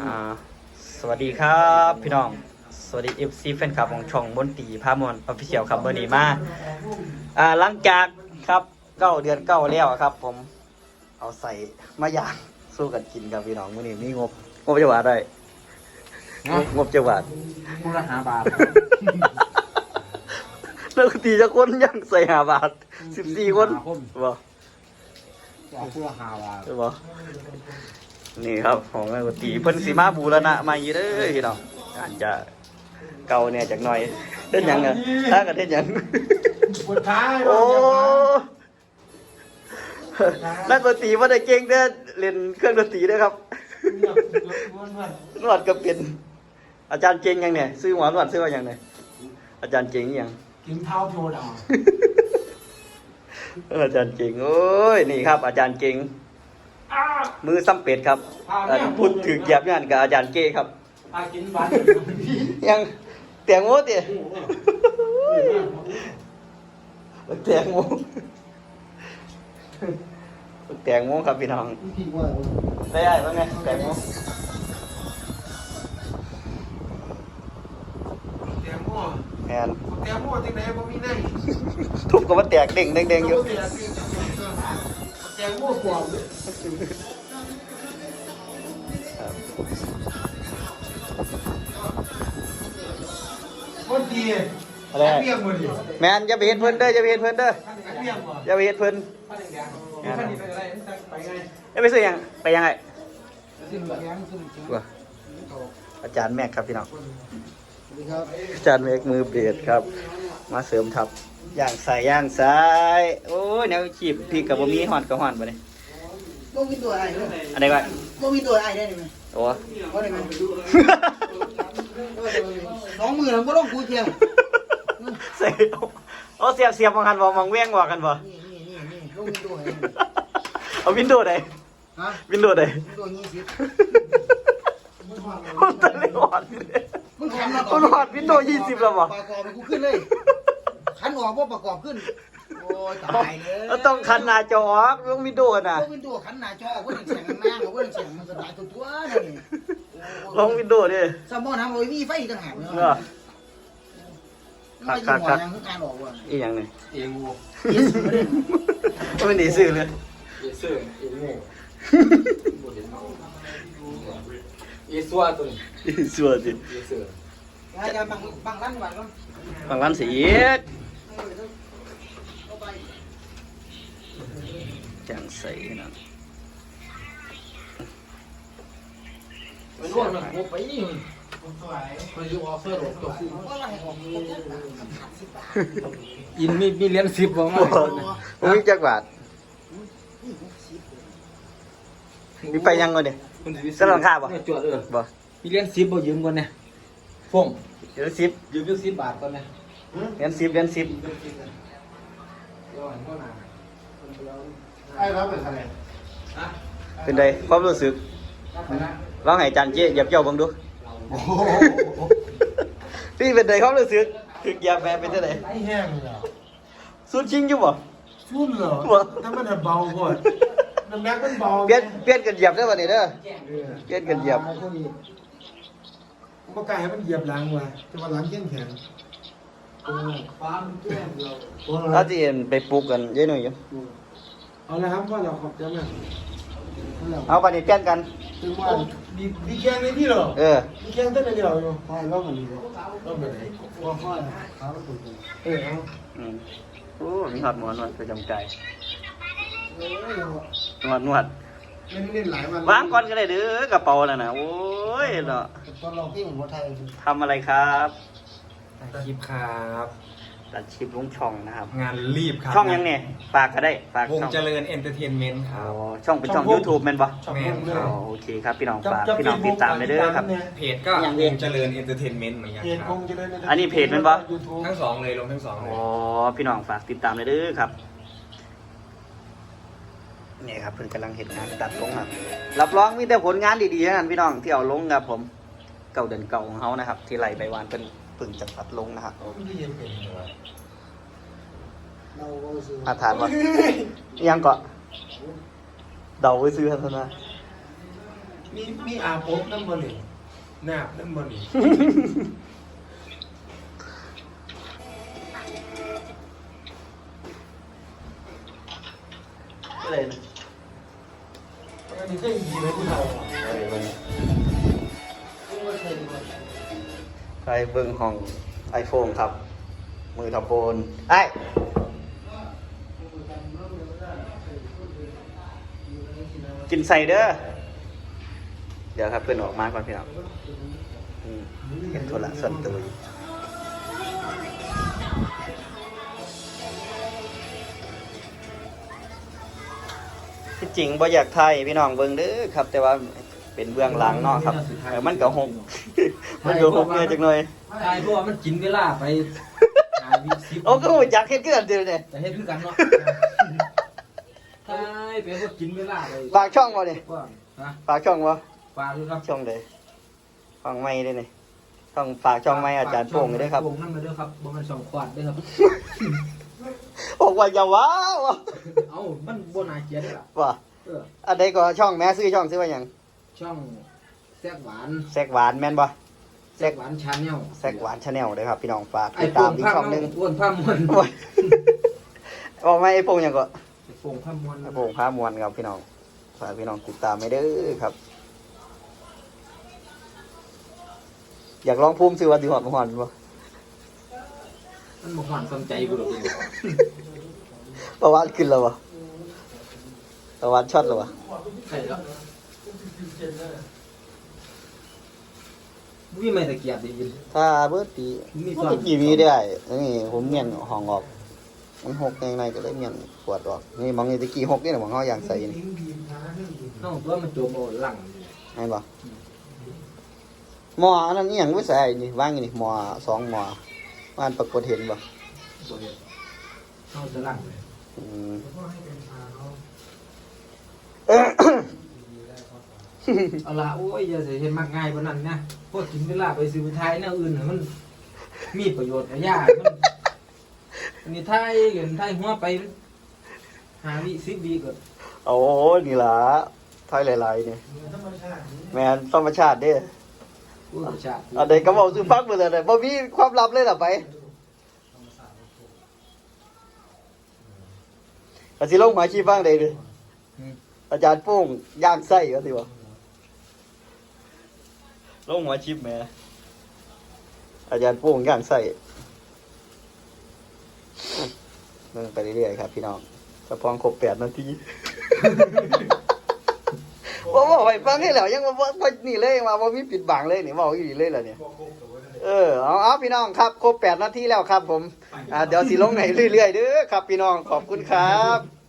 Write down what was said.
อ่าสวัสดีครับพี่น้อง สวัสดีเอฟซีแฟนคลับของช่องบนตีพามอนออฟฟิเชียลครับเบอร์นี้มาอ่าหลังจากครับเก้าเดือนเก้าแล้วครับ ผมเอาใส่มาย่างสู้กันกินครับพี่น้องมื้อนี้มีงบงบจะบาทได้งบงบจะบาทมูลหาบาทนักตีจะคนย่างใส่หาบาทสิบสี่คนบ่ว่าเพื่อหาบาทบ่ นี่ครับของนักตีเพิ่นสีมาบูรณะมาอยู่เด้อพี่น้องอาจจะเก่าเนี่ยจากหน่อยเล่นหยังอะถ้ากันเล่นหยังปวดท้ายโอ้นักดนตรีว่าได้เก่งเด้อเล่นเครื่องดนตรีเด้อครับนวดก็เป็นอาจารย์เก่งยังเนี่ยซื้อหมอนวดซื้อว่ายังเนี่ยอาจารย์เก่งยังกินเท้าโทดาเอออาจารย์เก่งโอ้ยนี่ครับ อาจารย์เก่ง มือซ้ำเป็ดครับอันพูดถึงเหยียบงานกับอาจารย์เก้ครับอากินบันยังแตงโมเตี๋ยแตงโมแตงโมครับพี่น้องได้ได้ว่าไงแตงโมแตงโมแมนแตงโมจังไหนบ่มีไหนทุบก็มาแตกเด้งเด้งเด้งอยู่แต งโมปลอมคนดีอะไรเปี้ยงบ่ดิแมนอย่าไปเห็นเพิ่นเด้ออย่าไปเห็นเพิ่นเด้อเปี้ยงบ่อย่าไปเห็นเพิ่นพันแดงๆพันนี้ไปไปไงอย่าไปซื้อยังไปยังไงอาจารย์แม็กครับพี่น้องอาจารย์แม็กมือเบสครับ มาเสริมทับ ย่างใส่ย่างซ้ายโอ้ยแนวขีบพี่กับบ่มีหอนกับหอนบ่เนี่ยบ่มีตัวอะไรเลยอันใดก่อนบ่มีตัวอะไรได้ไหมโอ้บ่ได้ไหมสองมือแล้วบ่ต้องกูเทียมใส่เอาเอาเสียบเสียบมองหันบ่มองแว้งว่ากันบ่นี่นี่นี่นี่ลงมีตัวอะไรเอาวินโดว์ใดฮะวินโดว์ใดตัวยี่สิบมันตะเลยหอดเลยมึงขันมามันหอดวินโดว์ยี่สิบแล้วบ่ประกอบไปกูขึ้นเลย ขันออกบ่ประกอบขึ้น โอ้ยตายเลยเอาต้องคันหน้าจอออกลงวินโดว์น่ะบ่มีตัวขันหน้าจอบ่ได้เสียงนางบ่ได้เสียงมันสบายตัวตัวนี่ลงวินโดว์ดิสมองทำโอ้ยมีไฟต่างหากเนาะคักคักคักยังการออกว่ะอีหยังนี่เองงูเยสบ่ได้มันหนีซื้อเลย เอเซอร์เองงูบ่เห็นเมาเอซัวตัวนี้สัวสิเอเซอร์ ยายบางบางร้านไว้ก่อนบางร้านสิอีก เอาไปจังใสนะมันนวดมันโมไปนี่มันอยู่ออฟเฟอร์หลบตัวคู่อินมีมีเหรียญสิบบ่มาโอ้ยจักบาทมีไปยังก่อนดิสลังคาบ่จวดเออบ่มีเหรียญสิบบ่ยืมก่อนเนี่ยพ่งเดี๋ยวสิบยืมอยู่สิบบาทก่อนเนี่ย เดือนสิบเดือนสิบไอ้รับเป็นคะแนนเป็นไดความรู้สึกลองให้จารย์เจี๊ยบเจ้าบังดูพี่เป็นไดความรู้สึกถึกเหยียบแม่เป็นจังไดไอ้แห้งเลยอะสุดชิงอยู่บ่ชุ่นเหรอบ่ถ้ามันเบาก่อนน้ำแม็กมันเบาเปลี่ยนเปลี่ยนกันเหยียบได้อบัดนี้เด้อเปลี่ยนกันเหยียบมันก็กลายให้มันเหยียบหลังว่ะแต่ว่าหลังเข้มแข็ง ฟ้ามันแก้มเราเอาที่เห็นไปปลูกกันเยอะหน่อยอยู่เอาละครับว่าเราขอบใจมากเอาบัดนี้เปลี่ยนกันถึงว่าดีดีแกงในพี่เหรอเออดีแกงต้นเดียวอยู่พ่อเล่ามันดีกว่าเล่าไปไหนว่าพ่อขาเราถูกเออเอาอืมโอ้มีหอดหมอนวดประจำกายเอ้ยนวดนวดเล่นเล่นหลายวันวางก่อนก็ได้เด้อกระเป๋าน่ะนะโอ้ยเนาะตอนเราที่เหมือนหัวไทยทำอะไรครับ คลิปครับ ตัดชิปลงช่องนะครับ งานรีบครับช่องยังเนี่ยฝากก็ได้ฝากวงช่องเจริญเอนเตอร์เทนเมนต์คอ๋รัอบช่องเป็นช่อง YouTube แม่นปะชอบแม่เล่นนเลยอ๋อโอเคครับพี่น้องฝากพี่น้องติดตามไปเด้อครับ เพจก็อย่างวเดียวงเจริญเอนเตอร์เทนเมนต์เหมือนกันเพจคครับงจะได้อันนี้เพจมันปะ ยูทูบทั้งสองเลยลงทั้งสองเลอ๋ย อพี่น้องฝากติดตามไปเด้อครับนี่ครับเพิ่นกำลังเห็นงานตัดลงครับรับรองมีแต่ผลงานดีๆทั้งนั้นพี่น้องที่เอาลงครับผม เก่าเดินเก่าของเขานะครับ ที่ไล่ไปวานเป็น เพึ่งจะตัดลงนะครับไม่ได้เย็นเป็นเลยวะเราก็ซื้ออาถานว่ายังเกาะเดาไว้ซื้อทันนะมีมีอาบอบน้ำมันนี่นาบน้ำมันนี่อะไรนะอันนี้เคยยินไหมผู้เฒ่า ไปเบิ่งห้องไอโฟนครับ มือทับโปนไอ้กินใส่เด้อ เดี๋ยวครับเพื่อนออกมาก่อนพี่น้องเห็นโทรละส่วนตัวที่จริงบ่อยากไทยพี่น้องเบิ่งเด้อครับ แต่ว่าเป็นเบื้องหลังเนาะครับมันก็หก มันก็หกเนี่ยจังหน่อยใช่เพราะว่ามันกินเวลาไปหาวิสิบโอ้ก็อยากเฮ็ดเกินเดียวเนี่ยแต่เฮ็ดคือกันเนาะใช่เป็นว่ากินเวลาไปฝากช่องบ่เนี่ยว่าฮะฝากช่องบ่ฝากด้วยครับช่องใดช่องไม่ได้นี่ช่องฝากช่องไม่อาจารย์โป่งด้วยครับโป่งนั่นมาด้วยครับบ่มันสองควาดด้วยครับบอกว่าอย่าว้าวเอ้ามันบ่น่าเกลียดเด้อล่ะว่าเอออันใดก็ช่องแม่ซื้อช่องซื้อว่าหยังช่องแซกหวานแซกหวานแม่นบ่แซกหวานชาแนลแซกหวานชาแนลเลยครับ พี่น้องฝากไอ้ติดโป่ตามงอีกผ้าช่องมหนึงอ้วนผ้ามวนโอ้ยบอกไม่ไอ้โป่งหยังก็ไอ้โป่งผ้ามวนไอ้โป่งพามวนครับพี่น้องฝากพี่น้องติดตามไม่เด้อครับ อยากลองภูมิซื้อว่าสิหอดบ่หอดบ่มันบ่หวานสนใจกูดอกเดียวประวัติขึ้นแล้วบ่ประวัติช็อตแล้วบ่ใช่แล้ว มีไม่ตะเกียบดีกินถ้าเบิดปีมีมัซ่นอนก็กี่วีได้นี่ผมเมียนห้องออก มันหกในในก็เลยเมียนปวดออก นี่มองนี่ตะกี้หกนี่แหละมองเขาอย่างใส่นี่น้องตัวมันโจมเอาหลังไอ้บ่หมออันนั้นอหย่างไม่ใส่นี่ว่างอยู่นี่หมอสองหมอบ้านปรากฏเห็นบ่บ่เฮ็ดเอาแต่หลังอืม เอาละโอ้ยอย่าสิเฮ็ดมักง่ายปานนั้นนะพวกกินเวลาไปซื้อไปทายแนวอื่นน่ะมัน มีประโยชน์กับยามันอันนี้ทายเงินทายหัวไปหาวิ10วิก็โอ้นี่ล่ะถอยหลายๆนี่แม่นธรรมชาติเด้ผู้ประชาติอันใดก็เว้าสู่ฟังเบิดเลยบ่มีความลับเลยล่ะไปก็สิลงหมาชีฟังได้เด้ออืมอาจารย์โป้งย่างไส้ก็สิวะ ลงหัวชิปแหม่อาจารย์โป้งย่างไส้เดินไปเรื่อยๆครับ พี่น้องสะพองครบแปดนาทีว่าบอกไปฟังให้แล้วยังว่าว่านี่เลยมาว่ามีปิดบังเลยนี่บอกอยู่นี่เลยเหรอเนี่ย เออเอาเอาพี่น้องครับ ครบแปดนาทีแล้วครับผม อ่าเดี๋ยวสิลงไหนเรื่อยๆเด้อครับ พี่น้องขอบคุณครับ